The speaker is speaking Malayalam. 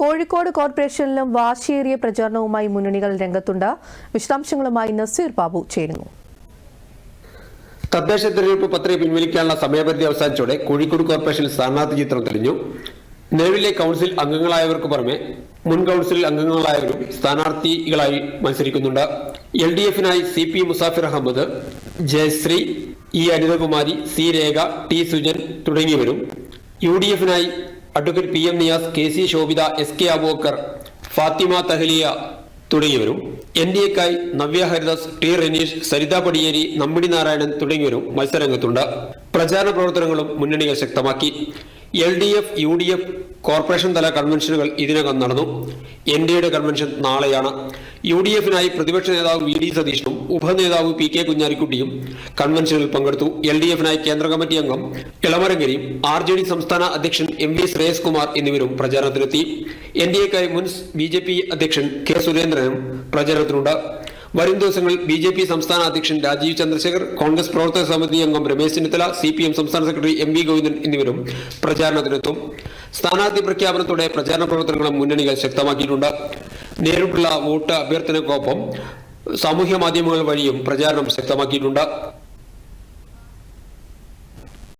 കോഴിക്കോട് കോർപ്പറേഷനിലും വാശിയേറിയ പ്രചാരണവുമായി മുന്നണികൾ രംഗത്തുണ്ട്. വിശദാംശങ്ങളുമായി നസീർ ബാബു ചേരുന്നു. തദ്ദേശ തെരഞ്ഞെടുപ്പ് പത്രിക പിൻവലിക്കാനുള്ള സമയപരിധി അവസാനിച്ചോടെ കോഴിക്കോട് കോർപ്പറേഷനിൽ സ്ഥാനാർത്ഥി ചിത്രം തെളിഞ്ഞു. നിലവിലെ കൗൺസിൽ അംഗങ്ങളായവർക്ക് പുറമെ മുൻ കൗൺസിൽ അംഗങ്ങളായവരും സ്ഥാനാർത്ഥികളായി മത്സരിക്കുന്നുണ്ട്. L D എഫിനായി C P Musafir Ahammed Jayasree E Anithakumari C Rekha T Sujan തുടങ്ങിയവരും U D എഫിനായി advocate P M Niyas K C Shobhitha S K Abokkar Fathima Thahaliya തുടങ്ങിയവരും എൻ ഡി എക്കായി നവ്യ ഹരിദാസ് ടി റനീഷ് സരിത പടിയേരി നമ്പിടി നാരായണൻ തുടങ്ങിയവരും മത്സരരംഗത്തുണ്ട്. പ്രചാരണ പ്രവർത്തനങ്ങളും മുന്നണികൾ ശക്തമാക്കി. L D F U D F corporation തല കൺവെൻഷനുകൾ ഇതിനകം നടന്നു. എൻ ഡി എയുടെ കൺവെൻഷൻ നാളെയാണ്. യു ഡി എഫിനായി പ്രതിപക്ഷ നേതാവ് വി ഡി സതീഷനും ഉപനേതാവ് പി കെ കുഞ്ഞാലിക്കുട്ടിയും കൺവെൻഷനിൽ പങ്കെടുത്തു. എൽ ഡി എഫിനായി കേന്ദ്ര കമ്മിറ്റി അംഗം ഇളമരങ്കരിയും ആർ ജെ ഡി സംസ്ഥാന അധ്യക്ഷൻ എം വി ശ്രേയസ് കുമാർ എന്നിവരും പ്രചാരണത്തിലെത്തി എൻ ഡി എക്കായി മുൻ ബി ജെ പി അധ്യക്ഷൻ കെ സുരേന്ദ്രനും പ്രചാരണത്തിനുണ്ട്. വരും ദിവസങ്ങളിൽ ബി ജെ പി സംസ്ഥാന അധ്യക്ഷൻ രാജീവ് ചന്ദ്രശേഖർ കോൺഗ്രസ് പ്രവർത്തക സമിതി അംഗം Ramesh Chennithala C P M സംസ്ഥാന സെക്രട്ടറി എം വി ഗോവിന്ദൻ എന്നിവരും പ്രചാരണത്തിനെത്തും. സ്ഥാനാർത്ഥി പ്രഖ്യാപനത്തോടെ പ്രചാരണ പ്രവർത്തനങ്ങളും മുന്നണികൾ ശക്തമാക്കിയിട്ടുണ്ട്. നേരിട്ടുള്ള വോട്ട് അഭ്യർത്ഥനക്കൊപ്പം സാമൂഹ്യ മാധ്യമങ്ങൾ വഴിയും പ്രചാരണം ശക്തമാക്കിയിട്ടുണ്ട്.